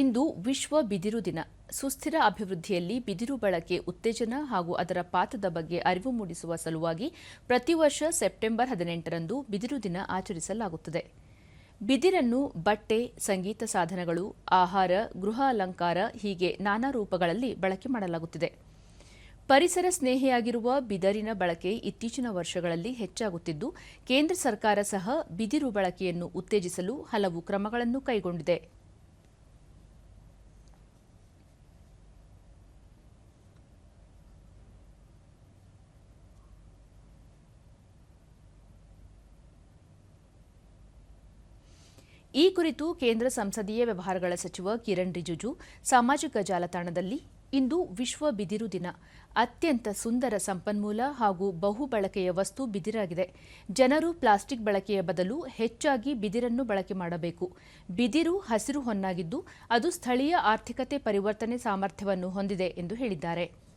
ಇಂದು ವಿಶ್ವ ಬಿದಿರು ದಿನ. ಸುಸ್ಥಿರ ಅಭಿವೃದ್ಧಿಯಲ್ಲಿ ಬಿದಿರು ಬಳಕೆ ಉತ್ತೇಜನ ಹಾಗೂ ಅದರ ಪಾತ್ರದ ಬಗ್ಗೆ ಅರಿವು ಮೂಡಿಸುವ ಸಲುವಾಗಿ ಪ್ರತಿ ವರ್ಷ ಸೆಪ್ಟೆಂಬರ್ ಹದಿನೆಂಟರಂದು ಬಿದಿರು ದಿನ ಆಚರಿಸಲಾಗುತ್ತದೆ. ಬಿದಿರನ್ನು ಬಟ್ಟೆ, ಸಂಗೀತ ಸಾಧನಗಳು, ಆಹಾರ, ಗೃಹ ಅಲಂಕಾರ ಹೀಗೆ ನಾನಾ ರೂಪಗಳಲ್ಲಿ ಬಳಕೆ ಮಾಡಲಾಗುತ್ತಿದೆ. ಪರಿಸರ ಸ್ನೇಹಿಯಾಗಿರುವ ಬಿದಿರಿನ ಬಳಕೆ ಇತ್ತೀಚಿನ ವರ್ಷಗಳಲ್ಲಿ ಹೆಚ್ಚಾಗುತ್ತಿದ್ದು, ಕೇಂದ್ರ ಸರ್ಕಾರ ಸಹ ಬಿದಿರು ಬಳಕೆಯನ್ನು ಉತ್ತೇಜಿಸಲು ಹಲವು ಕ್ರಮಗಳನ್ನು ಕೈಗೊಂಡಿದೆ. ಈ ಕುರಿತು ಕೇಂದ್ರ ಸಂಸದೀಯ ವ್ಯವಹಾರಗಳ ಸಚಿವ ಕಿರಣ್ ರಿಜಿಜು ಸಾಮಾಜಿಕ ಜಾಲತಾಣದಲ್ಲಿ ಇಂದು ವಿಶ್ವ ಬಿದಿರು ದಿನ. ಅತ್ಯಂತ ಸುಂದರ ಸಂಪನ್ಮೂಲ ಹಾಗೂ ಬಹು ಬಳಕೆಯ ವಸ್ತು ಬಿದಿರಾಗಿದೆ. ಜನರು ಪ್ಲಾಸ್ಟಿಕ್ ಬಳಕೆಯ ಬದಲು ಹೆಚ್ಚಾಗಿ ಬಿದಿರನ್ನು ಬಳಕೆ ಮಾಡಬೇಕು. ಬಿದಿರು ಹಸಿರು ಹೊನ್ನಾಗಿದ್ದು ಅದು ಸ್ಥಳೀಯ ಆರ್ಥಿಕತೆ ಪರಿವರ್ತನೆ ಸಾಮರ್ಥ್ಯವನ್ನು ಹೊಂದಿದೆ ಎಂದು ಹೇಳಿದ್ದಾರೆ.